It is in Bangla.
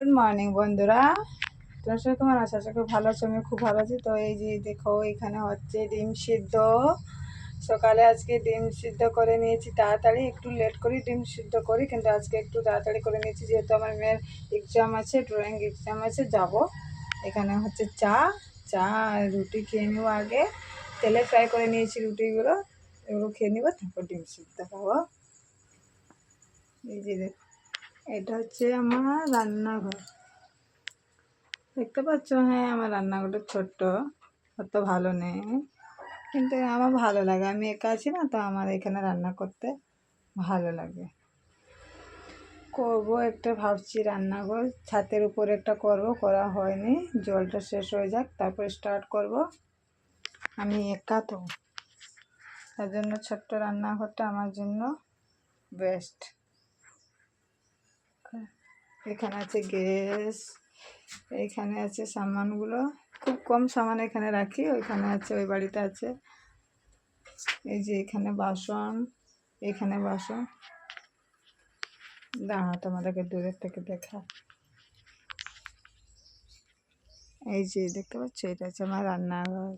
গুড মর্নিং বন্ধুরা। তোমার তোমার আশা আশা করি ভালো আছো আমি খুব ভালো আছি। তো এই যে দেখো, এখানে হচ্ছে ডিম সিদ্ধ। সকালে আজকে ডিম সিদ্ধ করে নিয়েছি, তাড়াতাড়ি। একটু লেট করি, ডিম সিদ্ধ করি, কিন্তু আজকে একটু তাড়াতাড়ি করে নিয়েছি, যেহেতু আমার মেয়ের এক্সাম আছে ড্রয়িং এক্সাম আছে, যাব। এখানে হচ্ছে চা চা রুটি খেয়ে নেব আগে। তেলে ফ্রাই করে নিয়েছি রুটিগুলো, এগুলো খেয়ে নেব, তারপর ডিম সিদ্ধ খাব। এই যে দেখো এটা হচ্ছে আমার রান্নাঘর। দেখতে পাচ্ছ হ্যাঁ আমার রান্নাঘরটা ছোট্ট, অত ভালো নেই, কিন্তু আমার ভালো লাগে। আমি একা আছি না, তো আমার এখানে রান্না করতে ভালো লাগে। করব একটা, ভাবছি রান্নাঘর, ছাতের উপরে একটা করব, করা হয়নি, জলটা শেষ হয়ে যাক, তারপর স্টার্ট করব। আমি একা তো, তার জন্য ছোট্ট রান্নাঘরটা আমার জন্য বেস্ট এখানে আছে গ্যাস এইখানে আছে সামানগুলো। খুব কম সামান এখানে রাখি, ওইখানে আছে, ওই বাড়িতে আছে। এই যে এখানে বাসন এখানে বাসন। দাঁড়া তোমাদেরকে দূরের থেকে দেখা। এই যে, দেখতে পাচ্ছ? এটা হচ্ছে আমার রান্নাঘর।